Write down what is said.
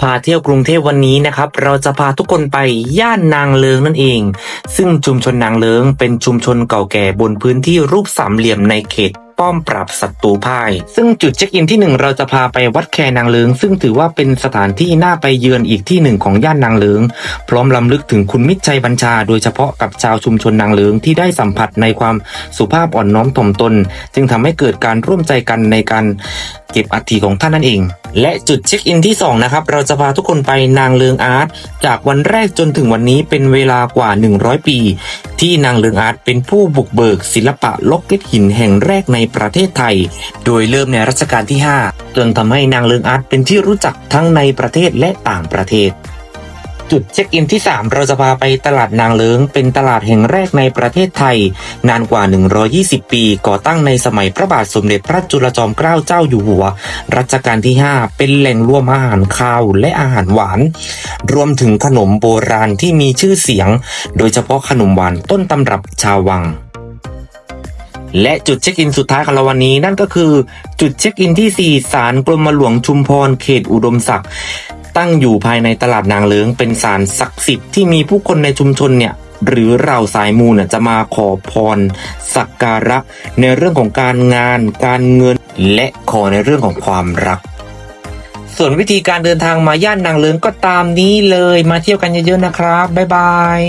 พาเที่ยวกรุงเทพวันนี้นะครับ เราจะพาทุกคนไปย่านนางเลิงนั่นเอง ซึ่งชุมชนนางเลิงเป็นชุมชนเก่าแก่บนพื้นที่รูปสามเหลี่ยมในเขตป้อมปราบศัตรูพ่าย ซึ่งจุดเช็คอินที่หนึ่งเราจะพาไปวัดแคนางเลิง ซึ่งถือว่าเป็นสถานที่น่าไปเยือนอีกที่หนึ่งของย่านนางเลิง พร้อมลำลึกถึงคุณมิตรชัยบัญชา โดยเฉพาะกับชาวชุมชนนางเลิงที่ได้สัมผัสในความสุภาพอ่อนน้อมถ่อมตน จึงทำให้เกิดการร่วมใจกันในการเก็บอัฐิของท่านนั่นเอง และจุดเช็คอินที่สองนะครับ เราจะพาทุกคนไปนางเลิงอาร์ตจากวันแรกจนถึงวันนี้เป็นเวลากว่า 100 ปี ที่นางเลิงอาร์ตเป็นผู้บุกเบิกศิลปะลกเก็ตหินแห่งแรกในประเทศไทย โดยเริ่มในรัชกาลที่ 5 จนทำให้นางเลิงอาร์ตเป็นที่รู้จักทั้งในประเทศและต่างประเทศ จุดเช็คอินที่ 3 เราจะพาไปตลาดนางเลิงเป็นตลาดแห่งแรกในประเทศไทย นานกว่า 120 ปี ก่อตั้งในสมัยพระบาทสมเด็จพระจุลจอมเกล้าเจ้าอยู่หัว รัชกาลที่ 5 เป็นแหล่งรวมอาหารคาวและอาหารหวาน รวมถึงขนมโบราณที่มีชื่อเสียง โดยเฉพาะขนมหวานต้นตำรับชาววังและจุดเช็คอินสุดท้ายของเราวันนี้นั่นก็คือ จุดเช็คอินที่ 4 ศาลกรมหลวงชุมพรเขตอุดมศักดิ์ ตั้งอยู่ภายในตลาดนางเลิงเป็นศาลศักดิ์สิทธิ์ที่มีผู้คนในชุมชนเนี่ยหรือเราสายมูเนี่ยจะมาขอพรสักการะ ในเรื่องของการงาน การเงิน และขอในเรื่องของความรัก ส่วนวิธีการเดินทางมาย่านนางเลิงก็ตามนี้เลยมาเที่ยวกันเยอะๆนะครับ บ๊ายบาย